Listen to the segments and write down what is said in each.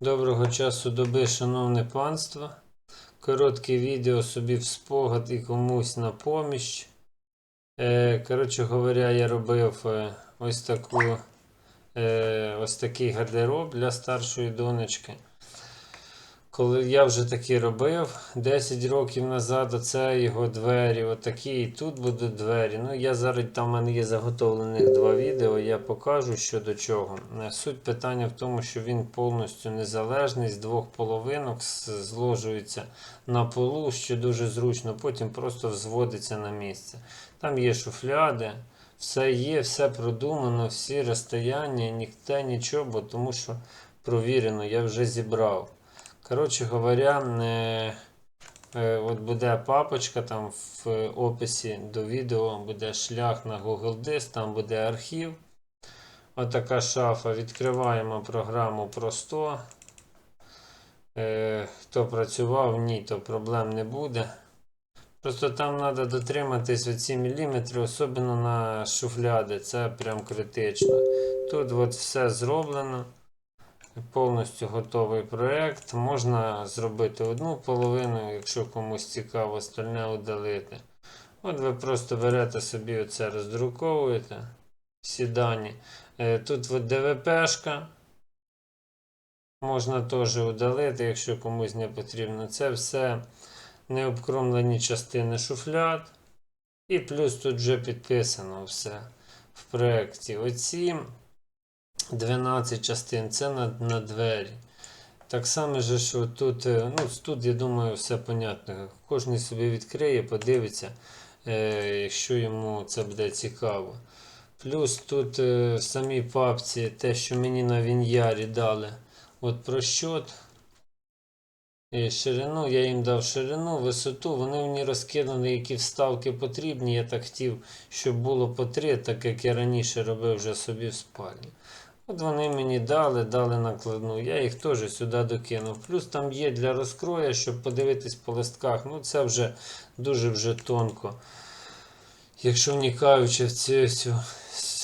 Доброго часу доби, шановне панство. Коротке відео собі в спогад і комусь на поміч. Е, коротше говоря, я робив е, ось таку е, ось такий гардероб для старшої донечки. Коли я вже такі робив 10 років назад, оце його двері, отакі, і тут будуть двері. Ну, я зараз там в мене є заготовлених два відео, я покажу що до чого. Е, Суть питання в тому, що він повністю незалежний, з двох половинок зложується на полу, що дуже зручно, потім просто взводиться на місце. Там є шуфляди, все є, все продумано, всі розстояння, ніхто нічого, тому що провірено, я вже зібрав. Коротше говоря, е, от буде папочка, там в описі до відео буде шлях на Google Диск, там буде архів. Отака шафа. Відкриваємо програму Просто. Е, хто працював, ні, то проблем не буде. Просто там треба дотриматись оці міліметри, особливо на шуфляди. Це прям критично. Тут от все зроблено. Повністю готовий проєкт. Можна зробити одну половину, якщо комусь цікаво, остальне удалити. От ви просто берете собі оце роздруковуєте. Всі дані. Е, Тут ДВПшка. Можна теж удалити, якщо комусь не потрібно. Це все необкромлені частини шуфляд. І плюс тут вже підписано все в проєкті. Оці 12 частин це на, на двері. Так само, же, що тут, е, ну, тут, я думаю, все понятно. Кожен собі відкриє, подивиться, е, якщо йому це буде цікаво. Плюс тут е, в самій папці те, що мені на віньярі дали. От прощот. І ширину, я їм дав ширину, висоту, вони мені розкинули, які вставки потрібні. Я так хотів, щоб було по три, так як я раніше робив вже собі в спальні. От вони мені дали, дали накладну. Я їх теж сюди докинув. Плюс там є для розкроя, щоб подивитись по листках. Ну це вже дуже вже тонко. Якщо вникаючи в цю, цю.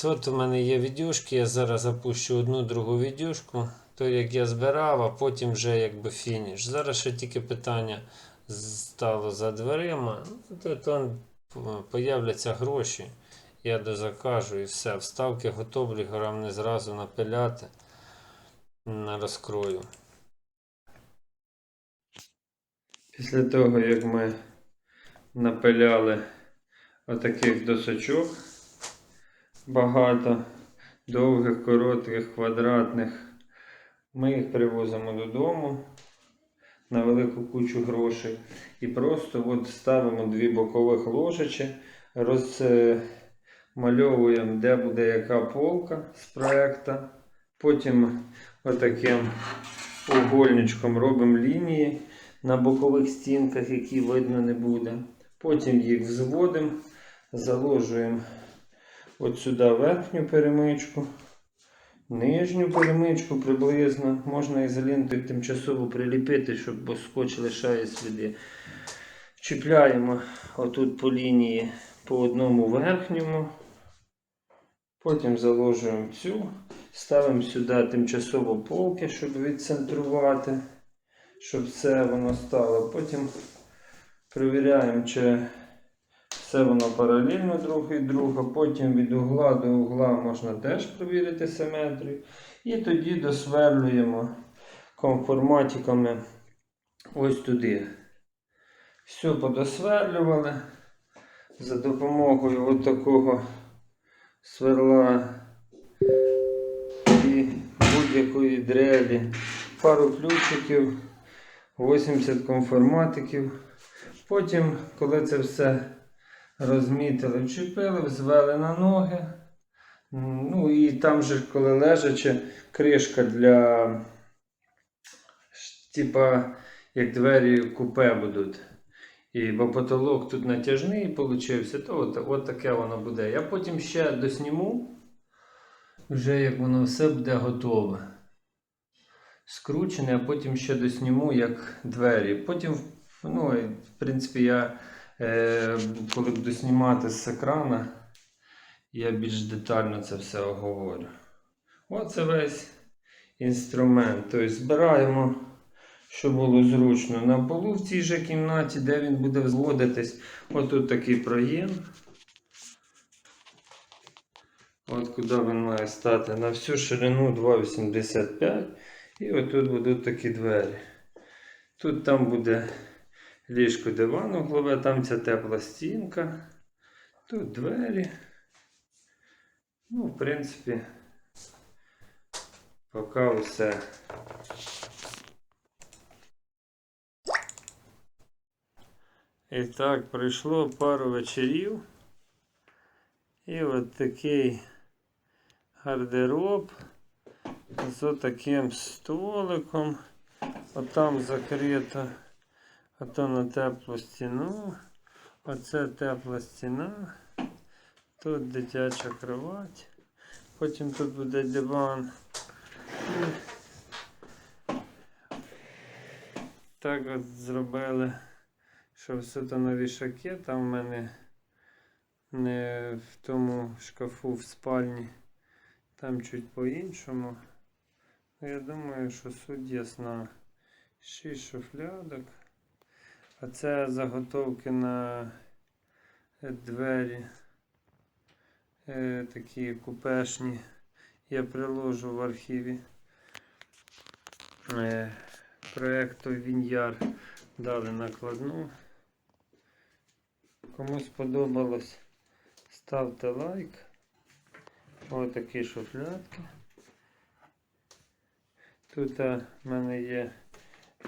От у мене є відюшки, я зараз запущу одну другу відюшку. То як я збирав, а потім вже якби фініш. Зараз ще тільки питання стало за дверима. Ну, то, то появляться гроші. Я дозакажу і все. Вставки готовлі, головне зразу напиляти на розкрою. Після того, як ми напиляли отаких досочок, багато довгих, коротких, квадратних, ми їх привозимо додому на велику кучу грошей і просто от ставимо дві бокових ложечі, розмальовуємо, де буде яка полка з проекту. Потім отаким угольничком робимо лінії на бокових стінках, які видно не буде. Потім їх взводимо, заложуємо от сюди верхню перемичку. Нижню перемичку приблизно можна ізолентою тимчасово приліпити, щоб скотч лишає сліди. Чіпляємо отут по лінії по одному верхньому. Потім заложуємо цю, ставимо сюди тимчасово полки, щоб відцентрувати, щоб все воно стало. Потім перевіряємо, чи все воно паралельно друг від друга, потім від угла до угла можна теж провірити симетрію. І тоді досверлюємо конформатиками ось туди. Все подосверлювали за допомогою от сверла і будь-якої дрелі. Пару ключиків, 80 конформатиків. Потім, коли це все розмітили, вчепили, взвели на ноги. Ну і там же, коли лежачи, кришка для, типа, як двері купе будуть. І бо потолок тут натяжний получився, то от, от таке воно буде. Я потім ще досніму, вже як воно все буде готове. Скручене, а потім ще досніму як двері. Потім, ну, в принципі, я е, коли буду знімати з екрана, я більш детально це все оговорю. Оце весь інструмент. Тобто збираємо, щоб було зручно на полу в цій же кімнаті, де він буде взводитись. Отут такий проєм. От куди він має стати. На всю ширину 2,85. І отут будуть такі двері. Тут там буде ліжко диван углове, там ця тепла стінка. Тут двері. Ну, в принципі, поки все. І так, пройшло пару вечорів. І от такий гардероб з таким столиком. Отам закрито, ото на теплу стіну. Оце тепла стіна. Тут дитяча кровать. Потім тут буде диван. І Так от зробили, що все то на вішаки. Там в мене не в тому шкафу в спальні. Там чуть по-іншому. Ну, Я думаю, що суть ясна. Шість шуфлядок. А це заготовки на е, двері. Е, такі купешні. Я приложу в архіві е, проєкту Віньяр дали накладну. Кому сподобалось, ставте лайк. Ось такі шуфлядки. Тут в мене є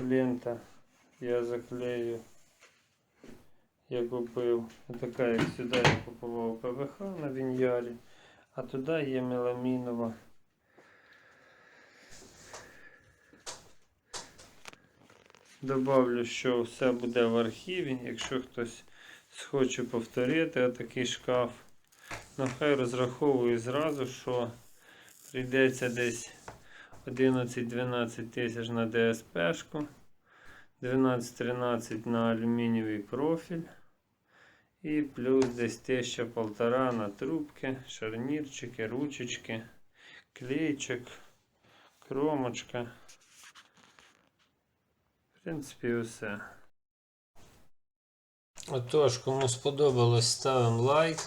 лента, я заклею. Я купив така, як сюди я купував ПВХ на Віньярі, а туди є меламінова. Добавлю, що все буде в архіві, якщо хтось схоче повторити отакий шкаф. Ну хай розраховую зразу, що прийдеться десь 11-12 тисяч на ДСПшку, 12-13 на алюмінієвий профіль. І плюс десь тисяча полтора на трубки, шарнірчики, ручечки, клейчик, кромочка. В принципі, все. Отож, кому сподобалось, ставимо лайк.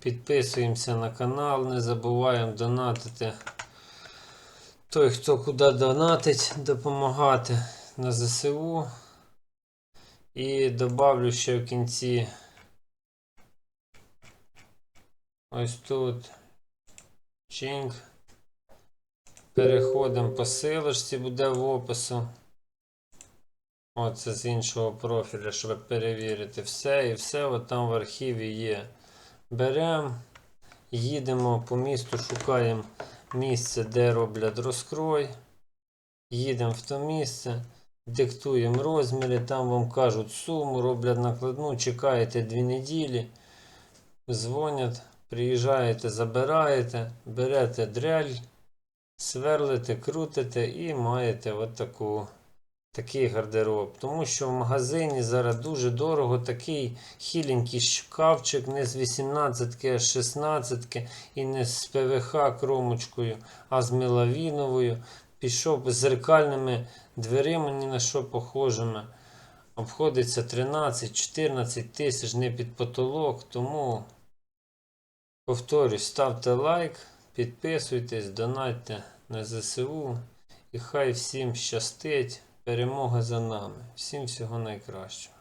Підписуємося на канал, не забуваємо донатити. Той, хто куди донатить, допомагати на ЗСУ. І добавлю ще в кінці. Ось тут. Чинг. Переходимо по силочці, буде в опису. Оце з іншого профіля, щоб перевірити все. І все от там в архіві є. Беремо, їдемо по місту, шукаємо місце, де роблять розкрой. Їдемо в то місце, диктуємо розміри, там вам кажуть суму, роблять накладну, чекаєте дві неділі, дзвонять, приїжджаєте, забираєте, берете дрель, сверлите, крутите і маєте от таку. Такий гардероб, тому що в магазині зараз дуже дорого такий хіленький шкафчик, не з 18 а з 16 і не з ПВХ кромочкою, а з мелавіновою. Пішов з зеркальними дверима, ні на що похожими. Обходиться 13-14 тисяч не під потолок. Тому, повторюсь, ставте лайк, підписуйтесь, донатьте на ЗСУ. І хай всім щастить. Перемога за нами. Всім всього найкращого.